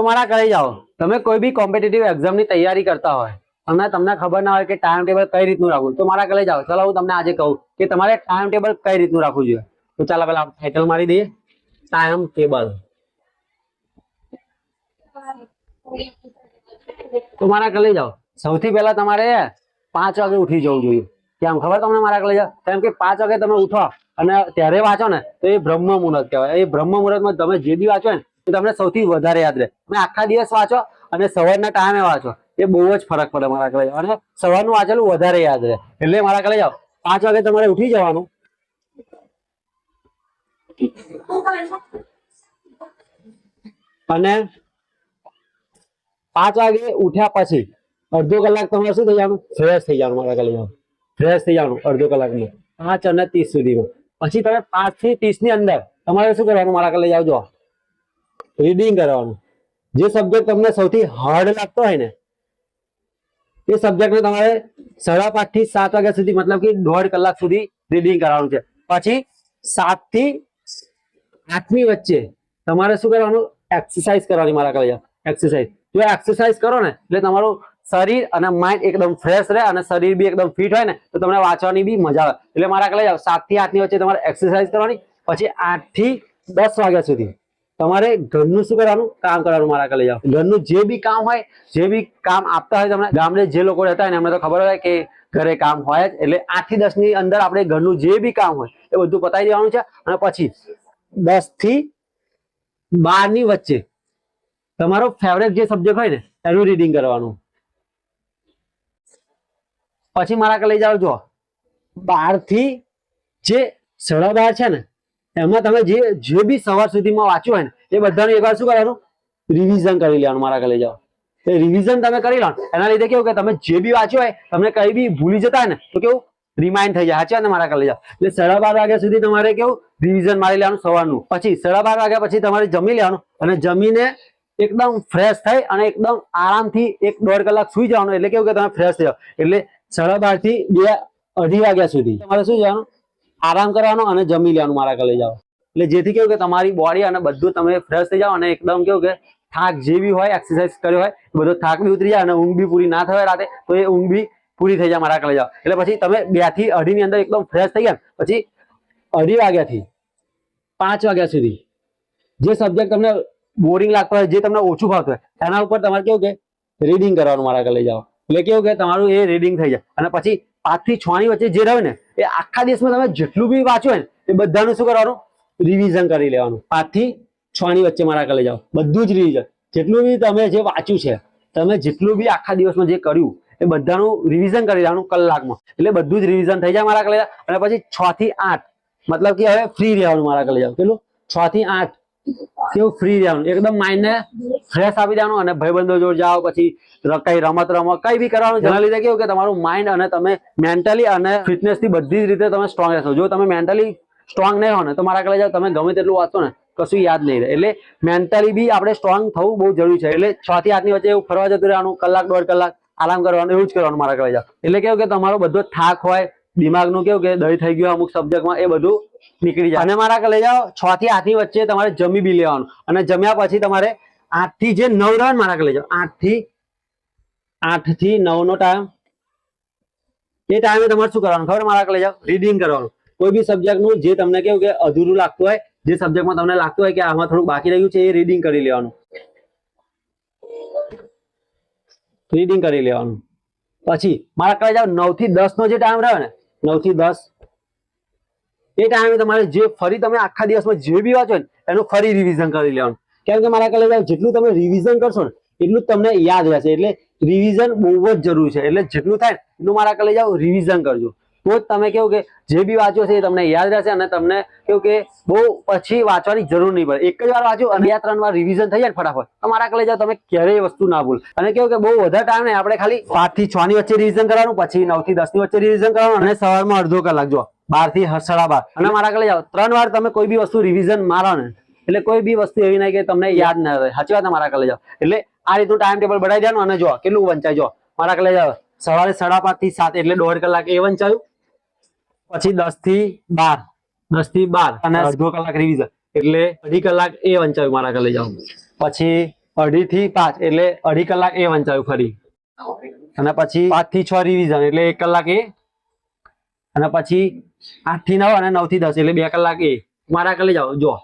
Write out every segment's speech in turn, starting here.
તો મારા કરી જાઓ. તમે કોઈ બી કોમ્પિટિટિવ એક્ઝામની તૈયારી કરતા હોય, અને તમને ખબર ના હોય કે ટાઈમ ટેબલ કઈ રીતનું રાખવું તો મારા કરી જાઓ. ચલો, હું તમને આજે કહું કે તમારે ટાઈમ ટેબલ કઈ રીતનું રાખવું જોઈએ? તો ચાલો પેલા ટાઇટલ મારી દઈએ. ટાઈમ ટેબલ તો મારા કરી જાઓ. સૌથી પહેલા તમારે પાંચ વાગે ઉઠી જવું જોઈએ. કેમ? ખબર તમને મારા કરી જાઓ? કેમ કે પાંચ વાગે તમે ઉઠો અને ત્યારે વાંચો ને, તો એ બ્રહ્મ મુહૂર્ત કહેવાય. એ બ્રહ્મ મુહૂર્તમાં તમે જે બી વાંચો ને તમને સૌથી વધારે યાદ રહે. તમે આખા દિવસ વાંચો અને સવારના ટાઈમે વાંચો. એ બહુ જ ફરક પડે મારા કલે અને સવારનું વાંચેલું વધારે યાદ રહે. એટલે મારા કલે જાઓ. પાંચ વાગે તમારે ઉઠી જવાનું. અને પાંચ વાગે ઉઠ્યા પછી અડધો કલાક તમારે શું થઈ જવાનું? ફ્રેશ થઈ જવાનું મારા કલે જાઓ. ફ્રેશ થઈ જવાનું અડધો કલાકમાં. પાંચ અને ત્રીસ સુધીમાં. પછી તમે પાંચથી ત્રીસની અંદર તમારે શું કરવાનું મારા કલે જાઓ? જો રીડિંગ કરવાનું. જે સબ્જેક્ટ તમને સૌથી હાર્ડ લાગતો હોય ને, એ સબ્જેક્ટને તમારે સાડા પાંચથી સાત વાગ્યા સુધી, મતલબ કે દોઢ કલાક સુધી રીડિંગ કરવાનું છે. પછી સાતથી આઠની વચ્ચે તમારે શું કરવાનું? એક્સરસાઇઝ કરવાની મારા કલે એક્સરસાઇઝ જો એક્સરસાઇઝ કરો ને, એટલે તમારું શરીર અને માઇન્ડ એકદમ ફ્રેશ રહે અને શરીર બી એકદમ ફિટ હોય ને, તો તમને વાંચવાની બી મજા આવે. એટલે મારા કહેવાય સાતથી આઠની વચ્ચે તમારે એક્સરસાઇઝ કરવાની, પછી આઠથી દસ વાગ્યા સુધી. તમારે ઘરનું શું કરવાનું? કામ કરવાનું મારા કલે જાઓ. ઘરનું જે બી કામ હોય, જે બી કામ આપતા હોય તમને, ગામડે જે લોકો રહેતા હોય ને એમને તો ખબર હોય કે ઘરે કામ હોય જ. એટલે આઠથી દસની અંદર આપણે ઘરનું જે બી કામ હોય, એ બધું પતાવી દેવાનું છે અને પછી દસથી બારની વચ્ચે તમારો ફેવરેટ જે સબ્જેક્ટ હોય ને, એનું રીડિંગ કરવાનું. પછી મારા કલે જાઓ જો બારથી જે સાડા બાર છે ને એમાં તમે જે જે બી સવાર સુધીમાં વાંચ્યું હોય ને, એ બધાનું એકવાર શું કરવાનું રિવિઝન કરી લેવાનું, મારા ઘરે જાઓ. એ રિવિઝન તમે કરી લો. એના લીધે કેવું કે તમે જે બી વાંચ્યું હોય, તમને કઈ બી ભૂલી જતા ને, તો કેવું? રિમાઇન્ડ થઈ જાય. સાચા ને, મારા ઘરે જાઓ. એટલે સાડા બાર વાગ્યા સુધી તમારે કેવું? રિવિઝન મારી લેવાનું સવારનું. પછી સાડા બાર વાગ્યા પછી તમારે જમી લેવાનું અને જમીને એકદમ ફ્રેશ થઈ અને એકદમ આરામથી એક દોઢ કલાક સુઈ જવાનું. એટલે કેવું કે તમે ફ્રેશ થઈ જાઓ. એટલે સાડા બારથી બે અઢી વાગ્યા સુધી તમારે શું જવાનું? આરામ કરવાનો અને જમી લેવાનું મારા ઘરે જાઓ. એટલે જેથી કેવું કે તમારી બોડી અને બધું તમે ફ્રેશ થઈ જાઓ અને એકદમ કેવું કે થાક જે બી હોય એક્સરસાઇઝ કર્યો હોય બધો થાક બી ઉતરી જાય અને ઊંઘ બી પૂરી ના થાય રાતે, તો એ ઊંઘ બી પૂરી થઈ જાય મારા કલે જાઓ. એટલે પછી તમે બેથી અઢી ની અંદર એકદમ ફ્રેશ થઈ ગયા પછી અઢી વાગ્યાથી પાંચ વાગ્યા સુધી જે સબ્જેક્ટ તમને બોરિંગ લાગતો હોય, જે તમને ઓછું ભાવતું હોય એના ઉપર તમારે કેવું કે રીડિંગ કરવાનું મારા કલે જાઓ. એટલે કેવું કે તમારું એ રીડિંગ થઈ જાય. અને પછી પાંચથી છ ની વચ્ચે જે રહ્યું ને, એ આખા દિવસમાં તમે જેટલું બી વાંચ્યું હોય ને, એ બધાનું શું કરવાનું? રિવિઝન કરી લેવાનું. પાંચથી છ ની વચ્ચે મારા કલે જાઓ. બધું જ રિવિઝન જેટલું બી તમે જે વાંચ્યું છે, તમે જેટલું બી આખા દિવસમાં જે કર્યું, એ બધાનું રિવિઝન કરી લેવાનું કલાકમાં. એટલે બધું જ રિવિઝન થઈ જાય મારા કલેજા અને પછી છ થી આઠ. મતલબ કે હવે ફ્રી રહેવાનું મારા કલે જાઓ. કેટલું? છ થી આઠ. કેવું ફ્રી રહેવાનું? એકદમ માઇન્ડ ને ફ્રેશ આપી દેવાનું અને ભાઈબંધો જોડે જાઓ, પછી કઈ રમત રમો, કઈ બી કરવાનું, જેના લીધે કેવું કે તમારું માઇન્ડ અને તમે મેન્ટલી અને ફિટનેસથી બધી જ રીતે તમે સ્ટ્રોંગ રહેશો. જો તમે મેન્ટલી સ્ટ્રોંગ નહીં હો ને તો મારા કલે જાઓ તમે ગમે તેટલું વાંચો ને, કશું યાદ નહીં રહે. એટલે મેન્ટલી બી આપણે સ્ટ્રોંગ થવું બહુ જરૂરી છે. એટલે છ થી આઠની વચ્ચે એવું ફરવા જતું રહેવાનું, કલાક દોઢ કલાક આરામ કરવાનું, એવું જ કરવાનું મારા કલે જાઓ એટલે કેવું કે તમારો બધો થાક હોય, દિમાગનું કેવું કે દહીં થઈ ગયું અમુક સબ્જેક્ટમાં એ બધું નીકળી જાય. અને મારા લઈ જાઓ, છ થી આઠની વચ્ચે તમારે જમી બી લેવાનું. અને જમ્યા પછી તમારે આઠથી જે નવ રહે મારા લઈ જાઓ. આઠથી આઠથી નવ નો ટાઈમ એ ટાઈમે તમારે શું કરવાનું? ખબર? મારા લઈ જાઓ. રીડિંગ કરવાનું. કોઈ બી સબ્જેક્ટનું જે તમને કેવું કે અધૂરું લાગતું હોય, જે સબ્જેક્ટમાં તમને લાગતું હોય કે આમાં થોડું બાકી રહ્યું છે, એ રીડિંગ કરી લેવાનું. રીડિંગ કરી લેવાનું. પછી મારા કહે જાઓ. નવથી દસ નો જે ટાઈમ રહ્યો ને નવથી દસ એ ટાઈમે તમારે જે ફરી તમે આખા દિવસમાં જે બી વાંચો ને, એનું ફરી રિવિઝન કરી લેવાનું. કેમ કે મારા જાઓ જેટલું તમે રિવિઝન કરશો ને, એટલું તમને યાદ રહેશે. એટલે રિવિઝન બહુ જ જરૂરી છે. એટલે જેટલું થાય એટલું મારા કલે જાઓ રિવિઝન કરજો. તો જ તમે કેવું કે જે બી વાંચ્યો છે એ તમને યાદ રહેશે અને તમને કેવું કે બહુ પછી વાંચવાની જરૂર નહીં પડે. એક જ વાર વાંચો અને બે ત્રણ વાર રિવિઝન થઈ જાય ફટાફટ. તો મારા કલે જાઓ, તમે ક્યારેય વસ્તુ ના ભૂલ. અને કેવું કે બહુ વધારે ટાઈમ નહીં, આપણે ખાલી પાંચથી છ ની વચ્ચે રિવિઝન કરવાનું, પછી નવથી દસની વચ્ચે રિવિઝન કરવાનું અને સવારમાં અડધો કલાક જો બારથી સાડા બાર. અને મારા કલે જાઓ, ત્રણ વાર તમે કોઈ બી વસ્તુ રિવિઝન મારો ને, એટલે કોઈ બી વસ્તુ એવી નહીં કે તમને યાદ ના રહે. સાચી વાત મારા કલે જાઓ? એટલે આ રીતનું ટાઈમ ટેબલ બનાવી દેવાનું અને જો કેટલું વંચાય જો મારા કલે જાઓ, સવારે સાડા પાંચથી સાત, એટલે દોઢ કલાક એ વંચાયું. પછી દસથી બાર. દસથી બાર. અને અડધો કલાક રિવિઝન એટલે અઢી કલાક એ વંચાયું મારા કલે જાઉં પછી અઢી થી પાંચ એટલે અઢી કલાક એ વંચાયું ફરી. અને પછી પાંચથી છ રિવિઝન એટલે એક કલાક એ. અને પછી આઠથી નવ અને નવથી દસ એટલે બે કલાક એ. મારા ઘરે જાઓ જો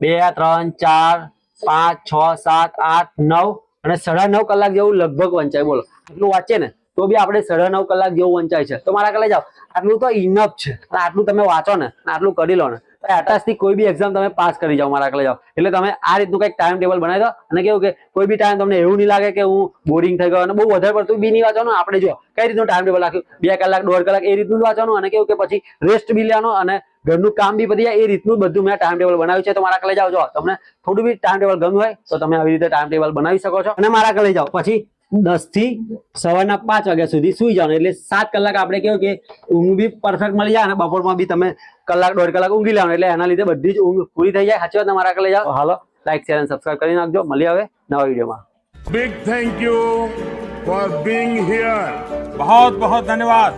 બે ત્રણ ચાર પાંચ છ સાત આઠ નવ અને સાડા નવ કલાક જેવું લગભગ વંચાય. બોલો. આટલું વાંચે ને? તો બી આપણે સાડા નવ કલાક જેવું વંચાય છે. તો મારા કલાક જાઓ, આટલું તો ઇનફ છે. આટલું તમે વાંચો ને આટલું કરી લો ને. તો કોઈ બી એક્ઝામ તમે પાસ કરી જાઓ, મારા કલાક જાઓ. એટલે તમે આ રીતનું કંઈક ટાઈમ ટેબલ બનાવી દો, અને કેવું કે કોઈ બી ટાઈમ તમને એવું નહીં લાગે કે હું બોરિંગ થઈ ગયો અને બહુ વધારે પડતું બી નહીં વાંચવાનું. આપણે જો કઈ રીતનું ટાઈમ ટેબલ રાખ્યું બે કલાક, દોઢ કલાક એ રીતનું વાંચવાનું, અને કેવું કે પછી રેસ્ટ બી લેવાનું, અને ઘરનું કામ બી જાય એ રીતનું બધું મેં ટાઈમ ટેબલ બનાવ્યું છે. તો મારા કલે જાઓ જો તમને થોડું બી ટાઈમ ટેબલ ગમ્યું હોય, તો તમે આવી રીતે ટાઈમ ટેબલ બનાવી શકો છો. અને મારા કલે જાઓ, પછી દસથી સવારના પાંચ વાગ્યા સુધી સુઈ જવાનું. એટલે સાત કલાક આપણે કેવું કે ઊંઘ બી પરફેક્ટ મળી જાય અને બપોરમાં બી તમે કલાક દોઢ કલાક ઊંઘી લેવાનું. એટલે એના લીધે બધી જ ઊંઘ પૂરી થઈ જાય. સાચી વાત મારા કલે જાઓ. હાલો લાઈક શેર અને સબસ્ક્રાઈબ કરી નાખજો. મળીએ હવે નવા વિડીયોમાં. Big thank you for being here બહુ બહુ ધન્યવાદ